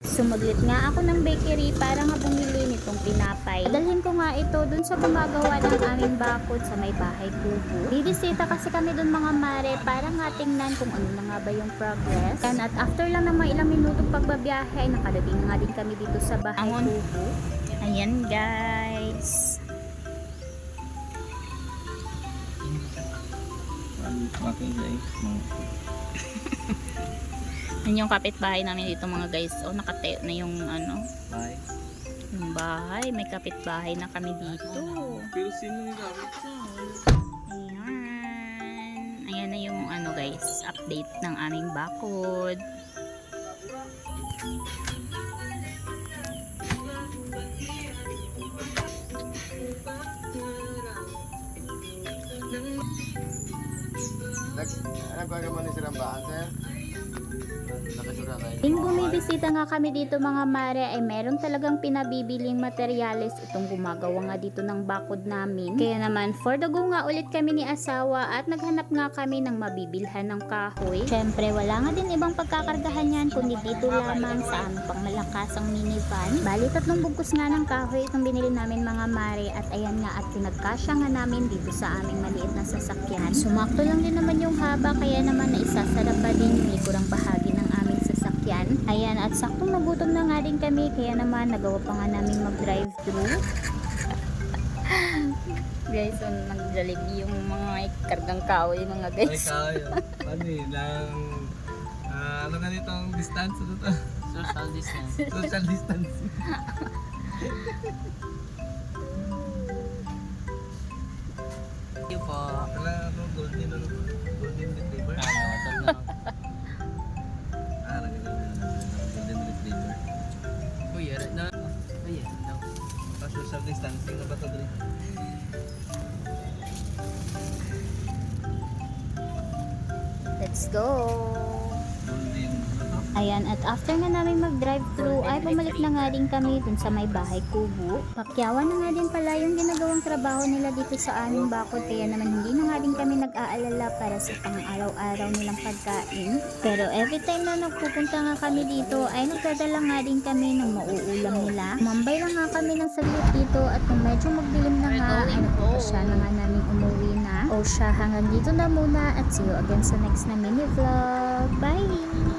Sumuglit nga ako ng bakery para nga bumili nitong tinapay. Dalhin ko nga ito dun sa gumagawa ng aming bakod sa may bahay kubo. Bibisita kasi kami dun mga mare para nga tingnan kung ano na nga ba yung progress. And at after lang ng mga ilang minutong pagbabiyahe ay nakarating na nga din kami dito sa bahay Angon. kubo. Ayan guys. Okay guys. Yan yung kapitbahay namin dito mga guys. O nakatayo na yung ano, Bye. yung bahay. May kapitbahay na kami dito. Pero sino yung Ayan. Ayan na yung ano guys, update ng aming bakod. Nag, nagbaga man ni silang baan, sir? Ting bumibisita nga kami dito mga mare ay meron talagang pinabibiling materyales itong gumagawa nga dito ng bakod namin. Kaya naman for the go nga ulit kami ni asawa at naghanap nga kami ng mabibilhan ng kahoy. Syempre wala nga din ibang pagkakargahan yan kundi dito lamang sa aming pangmalakasang minivan. Bali tatlong bugkos nga ng kahoy itong binili namin mga mare at ayan nga at pinagkasya nga namin dito sa aming maliit na sasakyan. Sumakto lang din naman yung haba kaya naman naisasarap pa din yung likurang bahagi. Ayan, at saktong nagutom na nga din kami, kaya naman nagawa pa nga namin mag-drive thru. guys, so, nag-jollibee yung mga kargang kahoy mga Ay, guys. kaya. Ano eh, lang... ah, ano nga nito ang distance? Ano to? Social distance. Social distance. Thank you po. Social distancing na ba ito, Dre? Let's go! Ayan, at after nga namin mag-drive thru ay bumalik na nga din kami dun sa may bahay kubo. Pakyawan na nga din pala yung ginagawang trabaho nila dito sa aming bakod kaya naman hindi na nga din kami nag-aalala para sa pang-araw-araw nilang pagkain. Pero every time na nagpupunta nga kami dito ay nagdadala nga din kami ng mauulam nila. Mambay lang nga kami ng saglit dito at kung medyo magdilim na nga ay nagpapasya na nga namin umuwi na. O siya hanggang dito na muna at see you again sa next na mini vlog. Bye!